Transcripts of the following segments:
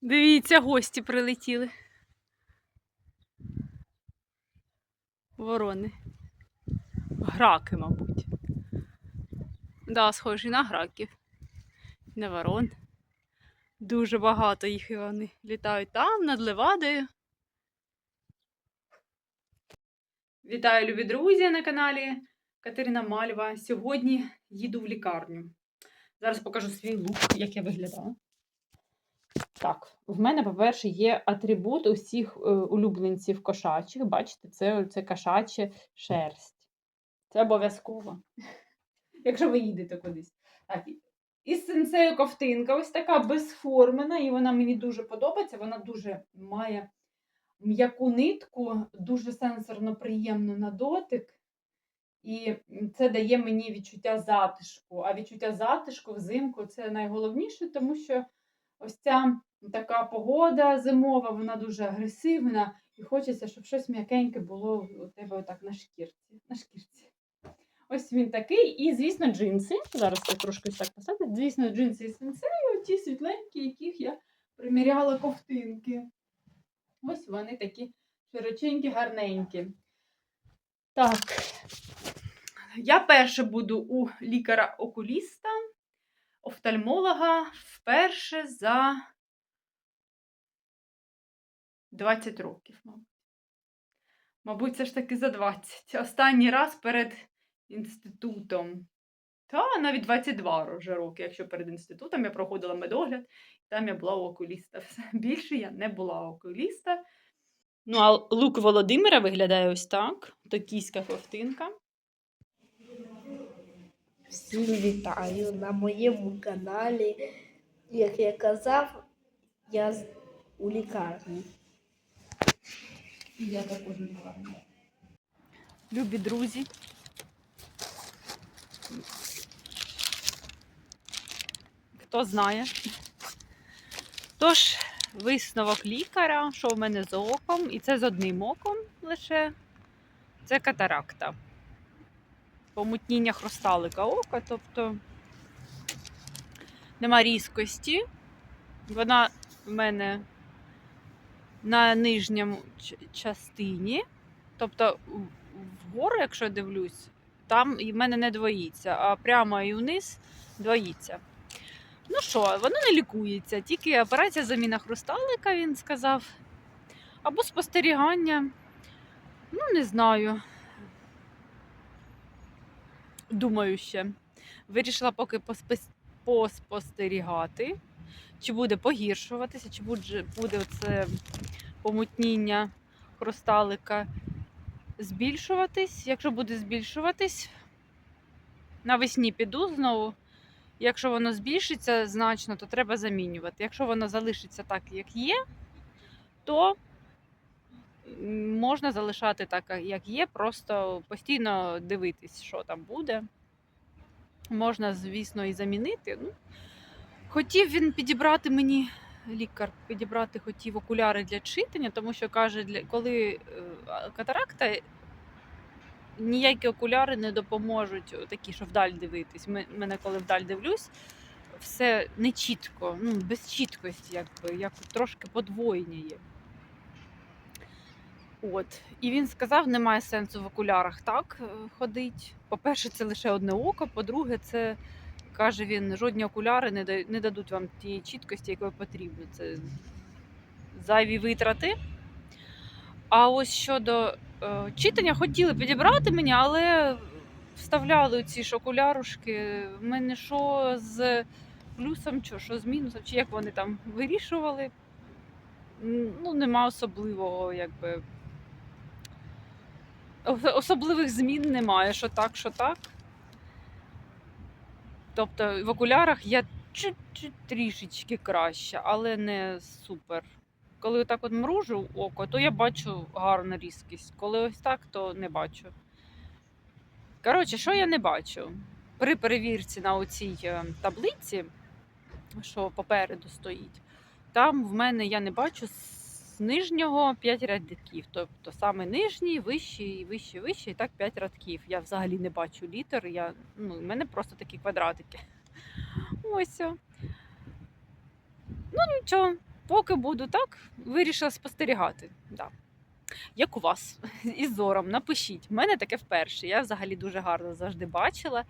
Дивіться, гості прилетіли. Ворони. Граки, мабуть. Да, схожі на граків. На ворон. Дуже багато їх і вони літають там, над Левадою. Вітаю, любі друзі, на каналі Катерина Мальва. Сьогодні їду в лікарню. Зараз покажу свій лук, як я виглядаю. Так, в мене, по-перше, є атрибут усіх е, улюбленців кошачих. Бачите, це, це кошача шерсть. Це обов'язково. Якщо ви їдете кудись. Так, і- сенсею ковтинка, ось така безформена, і вона мені дуже подобається. Вона дуже має м'яку нитку, дуже сенсорно приємно на дотик. І це дає мені відчуття затишку. А відчуття затишку взимку це найголовніше, тому що ось ця така погода зимова, вона дуже агресивна, і хочеться, щоб щось м'якеньке було у тебе отак на шкірці. На шкірці. Ось він такий. І, звісно, джинси. Зараз я трошки так посадить. Звісно, джинси і сенсею, ті світленькі, яких я приміряла ковтинки. Ось вони такі широченькі, гарненькі. Так. Я перше буду у лікаря-окуліста, офтальмолога вперше за 20 років, мабуть. Мабуть, це ж таки за 20. Останній раз перед інститутом. Та навіть 22 вже роки, якщо перед інститутом я проходила медогляд, там я була у окуліста. Все. Більше я не була у окуліста. Ну, а лук Володимира виглядає ось так. Токійська ковтинка. Всім вітаю на моєму каналі. Як я казав, я у лікарні. І я також не Любі друзі. Хто знає. Тож, висновок лікаря, що в мене з оком, і це з одним оком лише. Це катаракта. Помутніння хрусталика ока, тобто нема різкості. Вона в мене на нижньому частині. Тобто вгору, якщо я дивлюсь, там в мене не двоїться, а прямо і вниз двоїться. Ну що, воно не лікується, тільки операція заміна хрусталика, він сказав. Або спостерігання. Ну, не знаю. Думаю ще. Вирішила поки поспостерігати, чи буде погіршуватися, чи буде, буде це помутніння хрусталика збільшуватись. Якщо буде збільшуватись, навесні піду знову. Якщо воно збільшиться значно, то треба замінювати. Якщо воно залишиться так, як є, то можна залишати так, як є, просто постійно дивитись, що там буде. Можна, звісно, і замінити. Ну, хотів він підібрати мені, лікар підібрати хотів окуляри для читання, тому що каже, для, коли е, катаракта, ніякі окуляри не допоможуть, такі, що вдаль дивитись. Мене, коли вдаль дивлюсь, все не чітко, ну, без чіткості, якби, як трошки подвоєння є. От. І він сказав, немає сенсу в окулярах так е, ходить. По-перше, це лише одне око. По-друге, це каже він, жодні окуляри не, дадуть вам тієї чіткості, якої потрібно. Це зайві витрати. А ось щодо е, читання, хотіли підібрати мені, але вставляли ці ж окулярушки. В мене що з плюсом, що, що з мінусом, чи як вони там вирішували. Ну, нема особливого, якби. Особливих змін немає, що так, що так. Тобто в окулярах я чуть-чуть трішечки краще, але не супер. Коли так от мружу око, то я бачу гарну різкість. Коли ось так, то не бачу. Коротше, що я не бачу? При перевірці на оцій е, таблиці, що попереду стоїть, там в мене я не бачу з нижнього 5 рядків. Тобто саме нижній, вищий, вищий, вищий, і так 5 рядків. Я взагалі не бачу літер. Я, ну, в мене просто такі квадратики. Ось. Ну, нічого. поки буду так, вирішила спостерігати. Да. Як у вас із зором, напишіть. У мене таке вперше. Я взагалі дуже гарно завжди бачила.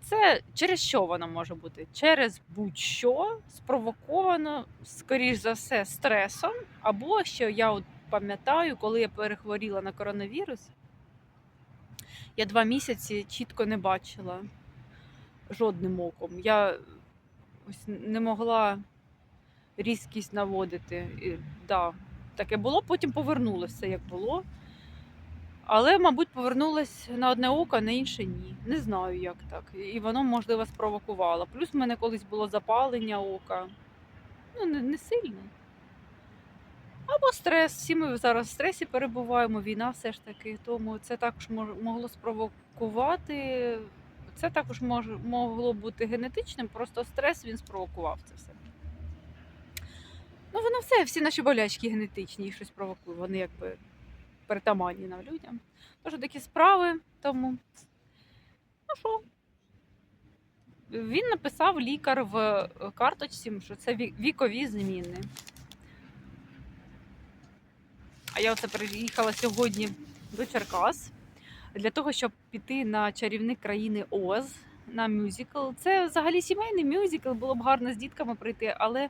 Це через що воно може бути? Через будь-що спровоковано, скоріш за все, стресом. Або що я от пам'ятаю, коли я перехворіла на коронавірус, я два місяці чітко не бачила жодним оком. Я ось не могла різкість наводити. І, да, таке було, потім повернулося як було. Але, мабуть, повернулась на одне око, на інше ні. Не знаю, як так. І воно, можливо, спровокувало. Плюс в мене колись було запалення ока. Ну, не, не сильне. Або стрес. Всі ми зараз в стресі перебуваємо, війна все ж таки. Тому це також могло спровокувати. Це також мож, могло бути генетичним, просто стрес він спровокував це все. Ну, воно все, всі наші болячки генетичні, їх щось провокує. Вони якби притаманні нам людям. Тож такі справи, тому. Ну що? Він написав лікар в е, карточці, що це вікові зміни. А я оце приїхала сьогодні до Черкас для того, щоб піти на чарівник країни Оз на мюзикл. Це взагалі сімейний мюзикл, було б гарно з дітками прийти, але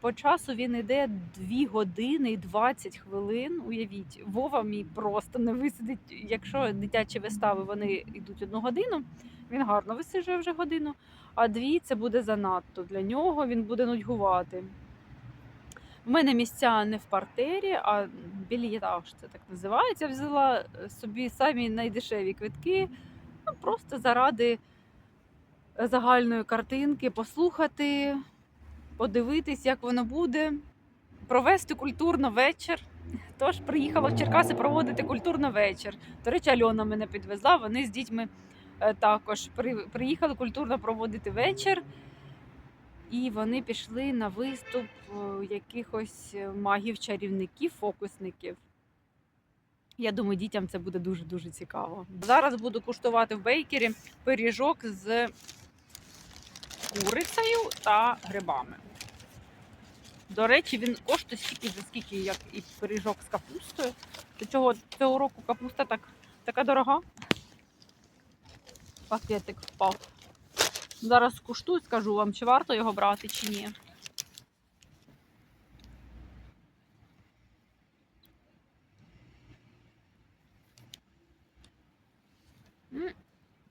по часу він йде 2 години і 20 хвилин. Уявіть, Вова мій просто не висидить. Якщо дитячі вистави вони йдуть одну годину, він гарно висиджує вже годину, а дві це буде занадто для нього, він буде нудьгувати. У мене місця не в партері, а білітаж, це так називається. Я взяла собі самі найдешеві квитки, ну, просто заради загальної картинки, послухати, подивитись, як воно буде, провести культурно вечір. Тож приїхала в Черкаси проводити культурно вечір. До речі, Альона мене підвезла. Вони з дітьми е, також приїхали культурно проводити вечір. І вони пішли на виступ е, якихось магів-чарівників, фокусників. Я думаю, дітям це буде дуже-дуже цікаво. Зараз буду куштувати в бейкері пиріжок з курицею та грибами. До речі, він коштує стільки за скільки, як і пиріжок з капустою. До чого цього року капуста так, така дорога. Пакетик впав. Зараз скуштую, скажу вам, чи варто його брати, чи ні.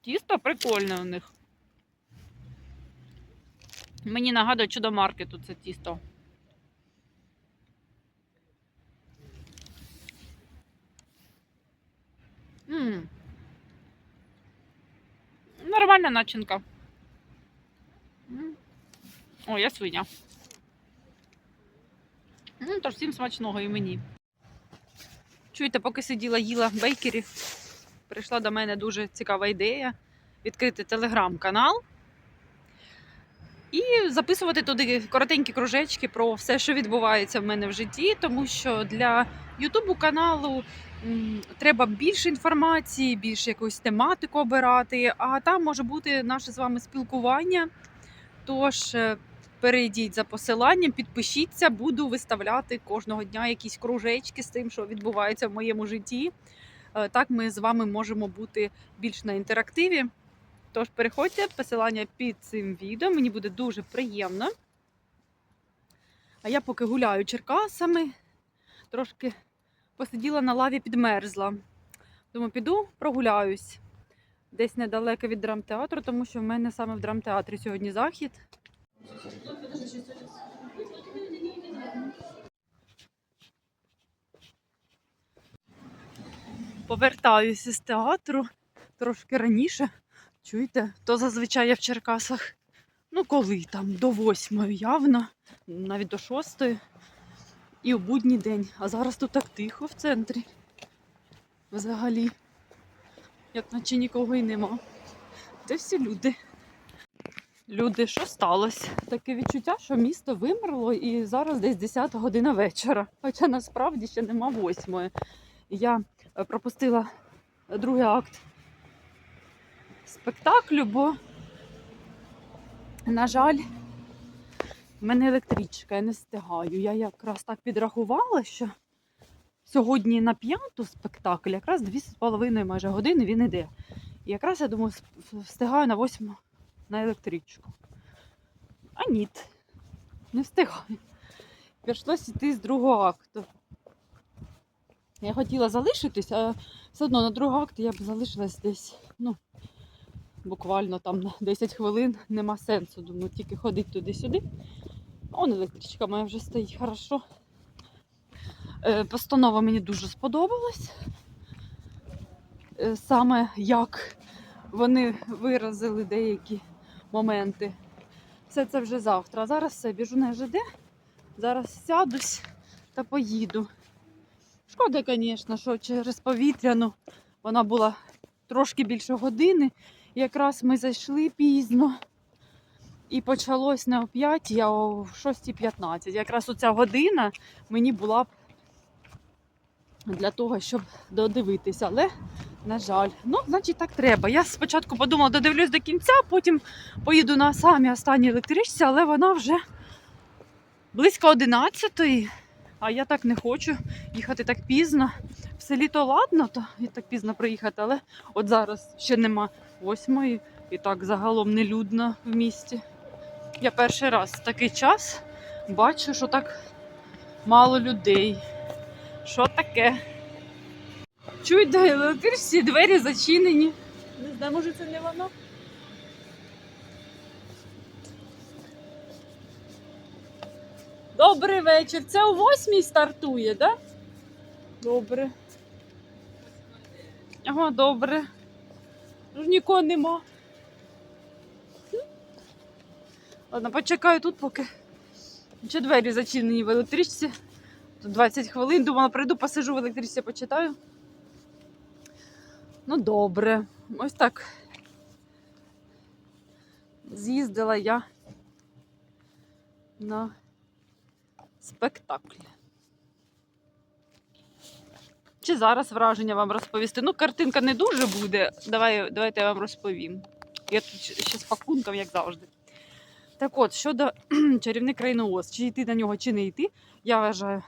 Тісто прикольне у них. Мені нагадує чудо-маркету це тісто. М. Нормальна начинка. М. О, я свиня. Ну, тож всім смачного і мені. Чуєте, поки сиділа, їла в бейкері, прийшла до мене дуже цікава ідея відкрити телеграм-канал і записувати туди коротенькі кружечки про все, що відбувається в мене в житті, тому що для Ютубу каналу м, треба більше інформації, більше якусь тематику обирати, а там може бути наше з вами спілкування. Тож е, перейдіть за посиланням, підпишіться, буду виставляти кожного дня якісь кружечки з тим, що відбувається в моєму житті. Е, Так ми з вами можемо бути більш на інтерактиві. Тож переходьте, посилання під цим відео, мені буде дуже приємно. А я поки гуляю Черкасами, трошки посиділа на лаві, підмерзла. Думаю, піду прогуляюсь десь недалеко від драмтеатру, тому що в мене саме в драмтеатрі сьогодні захід. Повертаюся з театру трошки раніше. Чуєте, то зазвичай я в Черкасах. Ну, коли там до восьмої явно, навіть до шостої. І у будній день. А зараз тут так тихо в центрі. Взагалі. Як наче нікого і нема. Де всі люди? Люди, що сталося? Таке відчуття, що місто вимерло і зараз десь 10 година вечора. Хоча насправді ще нема восьмої. Я е, пропустила другий акт спектаклю, бо, на жаль, У мене електричка, я не встигаю. Я якраз так підрахувала, що сьогодні на п'яту спектакль, якраз дві з половиною майже години він іде. І якраз я думаю, встигаю на восьму на електричку. А ні, не встигаю. Прийшлось йти з другого акту. Я хотіла залишитись, а все одно на другий акт я б залишилась десь, ну, буквально там на 10 хвилин нема сенсу. Думаю, тільки ходить туди-сюди. Он електричка моя вже стоїть хорошо. Е, Постанова мені дуже сподобалась. Е, Саме як вони виразили деякі моменти. Все це вже завтра. Зараз все, біжу на ЖД. Зараз сядусь та поїду. Шкода, звісно, що через повітряну вона була трошки більше години. Якраз ми зайшли пізно. І почалось не о 5, а о 6.15. Якраз оця година мені була б для того, щоб додивитися. Але, на жаль, ну, значить, так треба. Я спочатку подумала, додивлюсь до кінця, потім поїду на самі останній електричці, але вона вже близько 11 а я так не хочу їхати так пізно. В селі то ладно, то і так пізно приїхати, але от зараз ще нема восьмої, і так загалом не людно в місті. Я перший раз в такий час бачу, що так мало людей. Що таке? Чують, да, електричці двері зачинені. Не знаю, може це не воно. Добрий вечір. Це о восьмій стартує, так? Да? Добре. Ага, добре. Ну, ж нікого нема. Ладно, почекаю тут, поки ще двері зачинені в електричці. Тут 20 хвилин. Думала, прийду, посижу в електричці, почитаю. Ну, добре. Ось так. З'їздила я на спектакль. Чи зараз враження вам розповісти? Ну, картинка не дуже буде. Давай, давайте я вам розповім. Я тут ще з пакунком, як завжди. Так от, щодо чарівник країни Оз, чи йти на нього, чи не йти, я вважаю,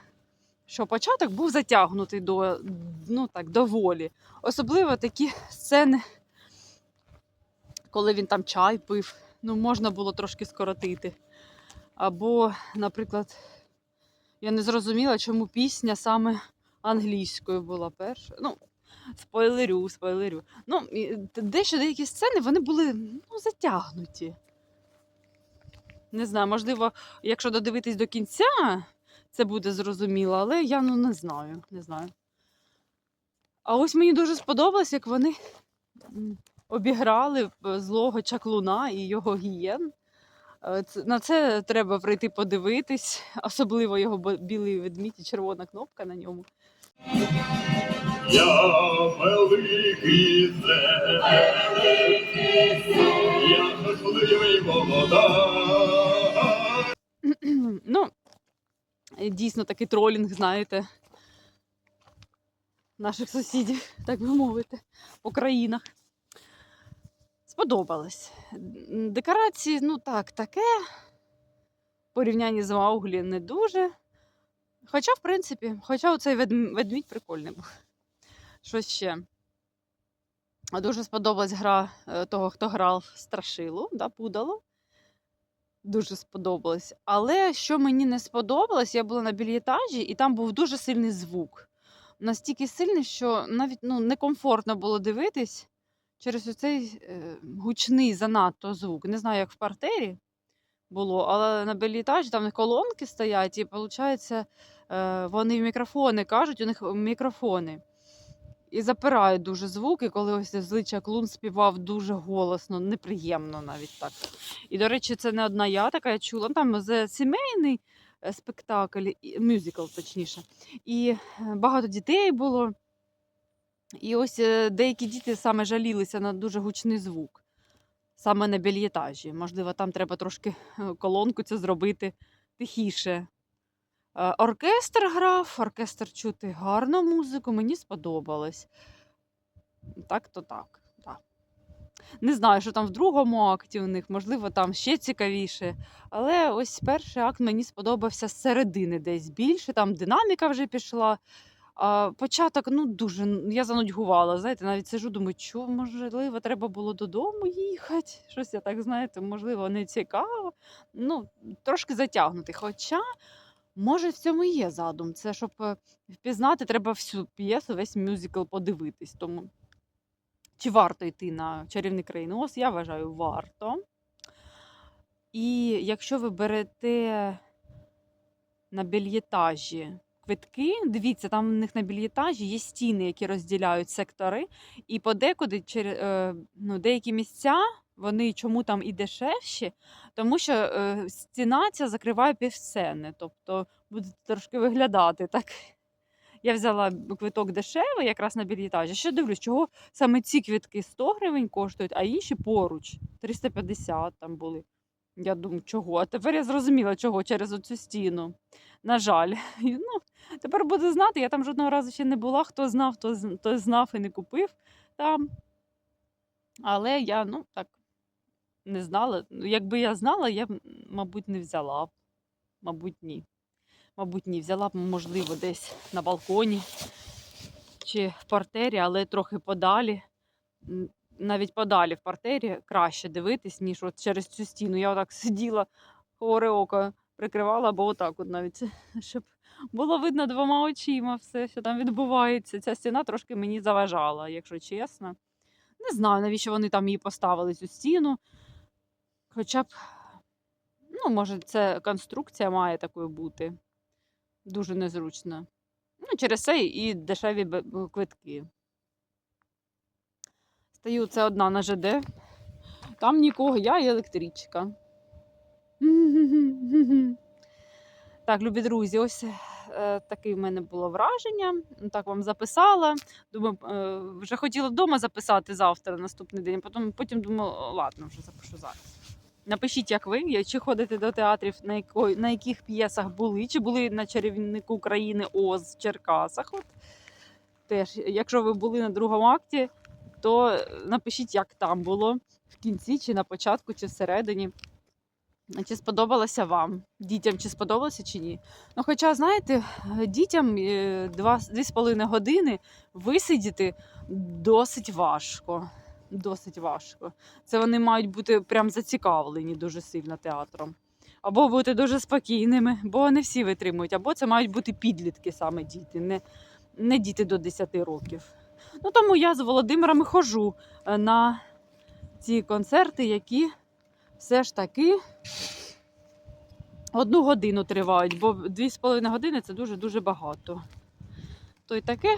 що початок був затягнутий до, ну так, доволі. Особливо такі сцени, коли він там чай пив, ну, можна було трошки скоротити. Або, наприклад, я не зрозуміла, чому пісня саме англійською була перша. Ну, спойлерю, спойлерю. Ну, дещо деякі сцени вони були ну, затягнуті. Не знаю, можливо, якщо додивитись до кінця, це буде зрозуміло, але я ну не знаю. Не знаю. А ось мені дуже сподобалось, як вони обіграли е, злого чаклуна і його гієн. Е, На це треба прийти подивитись, особливо його білий ведмідь і червона кнопка на ньому. Я великий володар. Ну, дійсно такий тролінг, знаєте, наших сусідів, так би мовити, по країнах. Сподобалось. Декорації, ну так, таке. В порівнянні з Мауглі не дуже. Хоча, в принципі, хоча оцей ведмідь прикольний був. Що ще? Дуже сподобалась гра е, того, хто грав страшилу, да, Пудало. Дуже сподобалось. Але що мені не сподобалось, я була на більєтажі, і там був дуже сильний звук. Настільки сильний, що навіть ну, некомфортно було дивитись через оцей е, гучний занадто звук. Не знаю, як в партері було, але на бельєтажі там колонки стоять, і виходить, е, вони в мікрофони кажуть, у них мікрофони. І запирають дуже звуки, коли ось злича клун співав дуже голосно, неприємно навіть так. І, до речі, це не одна я така я чула. Ну, Там сімейний е, спектакль, мюзикл, точніше. І е, багато дітей було. І ось е, деякі діти саме жалілися на дуже гучний звук, саме на бельєтажі. Можливо, там треба трошки колонку цю зробити тихіше. Е, Оркестр грав, оркестр чути гарну музику, мені сподобалось. Так то так. так. Не знаю, що там в другому акті у них, можливо, там ще цікавіше. Але ось перший акт мені сподобався з середини десь більше, там динаміка вже пішла. А початок, ну дуже я занудьгувала. Знаєте, навіть сижу, думаю, що можливо, треба було додому їхати. Щось я так знаєте, можливо, не цікаво. Ну, трошки затягнути. Хоча, може, в цьому і є задум. Це щоб е, впізнати, треба всю п'єсу, весь мюзикл подивитись. Тому чи варто йти на чарівний країни? Ось я вважаю, варто. І якщо ви берете на більєтажі квитки, дивіться, там у них на більєтажі є стіни, які розділяють сектори, і подекуди е, ну, деякі місця. Вони чому там і дешевші, тому що е, стіна ця закриває півсцени, тобто буде трошки виглядати так. Я взяла квиток дешевий, якраз на більєтажі. Ще дивлюсь, чого саме ці квитки 100 гривень коштують, а інші поруч 350 там були. Я думаю, чого? А тепер я зрозуміла, чого через оцю стіну. На жаль. Ну, тепер буду знати. Я там жодного разу ще не була. Хто знав, то, той знав і не купив там. Але я, ну, так, не знала. Ну, Якби я знала, я б, мабуть, не взяла. б. Мабуть, ні. Мабуть, ні. Взяла б, можливо, десь на балконі чи в партері, але трохи подалі. Навіть подалі в партері краще дивитись, ніж от через цю стіну. Я отак сиділа, хворе око прикривала, або отак, от навіть, щоб було видно двома очима все, що там відбувається. Ця стіна трошки мені заважала, якщо чесно. Не знаю, навіщо вони там її поставили, цю стіну. Хоча б, ну, може, це конструкція має такою бути. Дуже незручно. Ну, через це і дешеві квитки. Стою це одна на ЖД. Там нікого, я і електричка. Так, любі друзі, ось е, таке в мене було враження. Так вам записала. Думаю, е, вже хотіла вдома записати завтра, наступний день. Потім, потім думаю, «О, ладно, вже запишу зараз. Напишіть, як ви, чи ходите до театрів, на, якої, на яких п'єсах були, чи були на чарівнику України Оз в Черкасах. От. Теж, якщо ви були на другому акті, то е, напишіть, як там було в кінці, чи на початку, чи всередині. Чи сподобалося вам? Дітям чи сподобалося чи ні? Ну, хоча, знаєте, е, дітям е, два, дві з половиною години висидіти досить важко. Досить важко. Це вони мають бути прям зацікавлені дуже сильно театром. Або бути дуже спокійними, бо не всі витримують, або це мають бути підлітки саме діти, не, не діти до 10 років. Ну тому я з Володимиром і ходжу е, на ці концерти, які все ж таки одну годину тривають, бо дві з половиною години це дуже-дуже багато. То й таке